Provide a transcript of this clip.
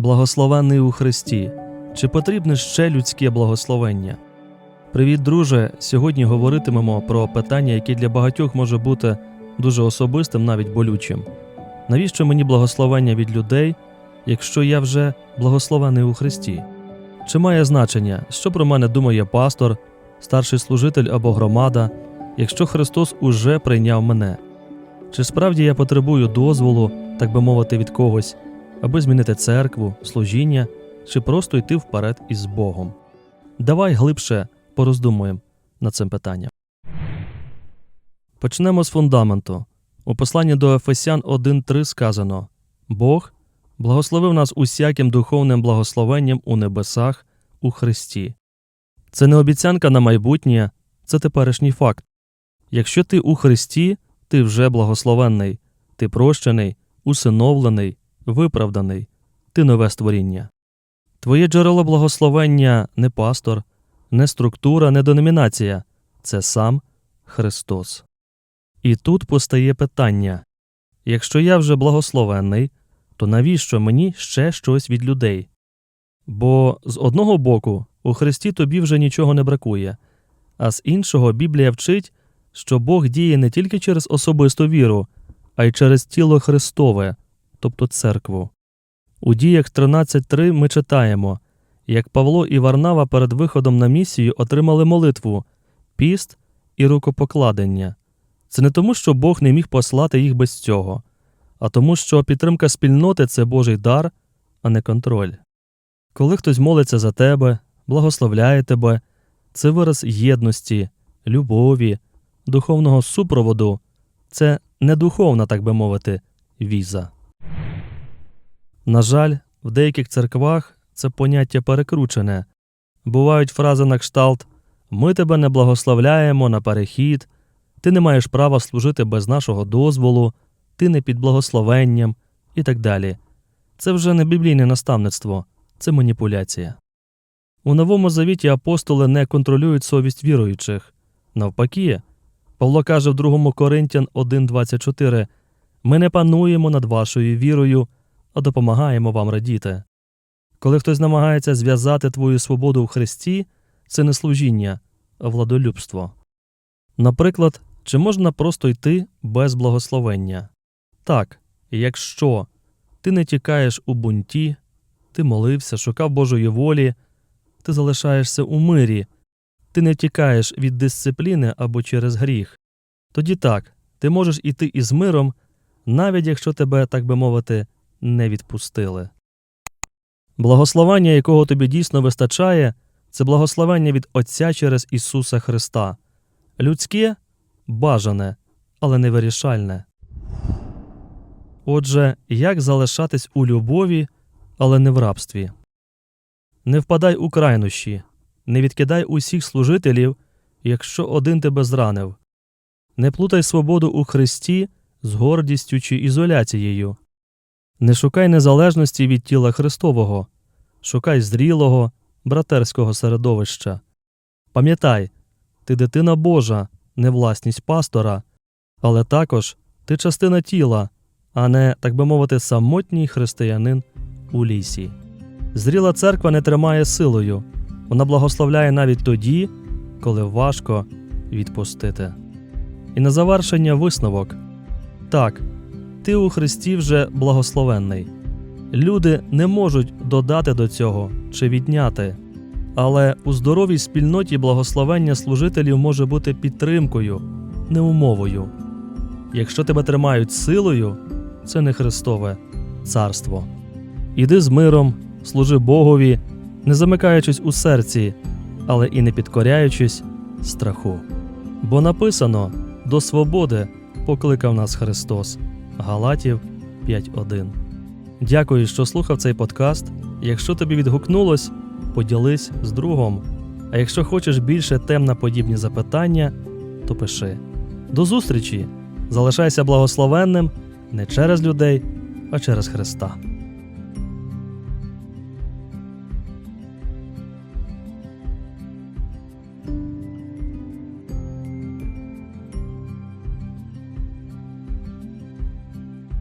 Благословений у Христі. Чи потрібне ще людське благословення? Привіт, друже! Сьогодні говоритимемо про питання, яке для багатьох може бути дуже особистим, навіть болючим. Навіщо мені благословення від людей, якщо я вже благословений у Христі? Чи має значення, що про мене думає пастор, старший служитель або громада, якщо Христос уже прийняв мене? Чи справді я потребую дозволу, так би мовити, від когось, аби змінити церкву, служіння чи просто йти вперед із Богом? Давай глибше пороздумуємо над цим питанням. Почнемо з фундаменту. У посланні до Ефесян 1.3 сказано: Бог благословив нас усяким духовним благословенням у небесах у Христі. Це не обіцянка на майбутнє, це теперішній факт. Якщо ти у Христі, ти вже благословенний, ти прощений, усиновлений, виправданий, ти нове створіння. Твоє джерело благословення не пастор, не структура, не деномінація це сам Христос. І тут постає питання якщо я вже благословенний, то навіщо мені ще щось від людей? Бо з одного боку у Христі тобі вже нічого не бракує, а з іншого Біблія вчить, що Бог діє не тільки через особисту віру, а й через тіло Христове, тобто церкву. У діях 13.3 ми читаємо, як Павло і Варнава перед виходом на місію отримали молитву, піст і рукопокладення. Це не тому, що Бог не міг послати їх без цього, а тому, що підтримка спільноти це Божий дар, а не контроль. Коли хтось молиться за тебе, благословляє тебе, це вираз єдності, любові, духовного супроводу, це не духовна, так би мовити, віза. На жаль, в деяких церквах це поняття перекручене. Бувають фрази на кшталт Ми тебе не благословляємо на перехід, ти не маєш права служити без нашого дозволу, ти не під благословенням і так далі. Це вже не біблійне наставництво, це маніпуляція. У Новому Завіті апостоли не контролюють совість віруючих. Навпаки, Павло каже в 2 Коринтян 1.24 Ми не пануємо над вашою вірою, а допомагаємо вам радіти. Коли хтось намагається зв'язати твою свободу в Христі, це не служіння, а владолюбство. Наприклад, чи можна просто йти без благословення? Так, якщо ти не тікаєш у бунті, ти молився, шукав Божої волі, ти залишаєшся у мирі, ти не тікаєш від дисципліни або через гріх. Тоді так, ти можеш іти із миром, навіть якщо тебе, так би мовити, не відпустили. Благословення, якого тобі дійсно вистачає, це благословення від Отця через Ісуса Христа. Людське бажане, але не вирішальне. Отже, як залишатись у любові, але не в рабстві? Не впадай у крайнощі, не відкидай усіх служителів, якщо один тебе зранив. Не плутай свободу у Христі з гордістю чи ізоляцією. Не шукай незалежності від тіла Христового, шукай зрілого, братерського середовища. Пам'ятай, ти дитина Божа, не власність пастора, але також ти частина тіла, а не, так би мовити, самотній християнин у лісі. Зріла церква не тримає силою, вона благословляє навіть тоді, коли важко відпустити. І на завершення висновок так, ти у Христі вже благословенний. Люди не можуть додати до цього чи відняти, але у здоровій спільноті благословення служителів може бути підтримкою, не умовою. Якщо тебе тримають силою, це не Христове царство. Іди з миром, служи Богові, не замикаючись у серці, але і не підкоряючись страху. Бо написано до свободи покликав нас Христос. Галатів 5.1. Дякую, що слухав цей подкаст. Якщо тобі відгукнулось, поділись з другом. А якщо хочеш більше тем на подібні запитання, то пиши. До зустрічі! Залишайся благословенним не через людей, а через Христа.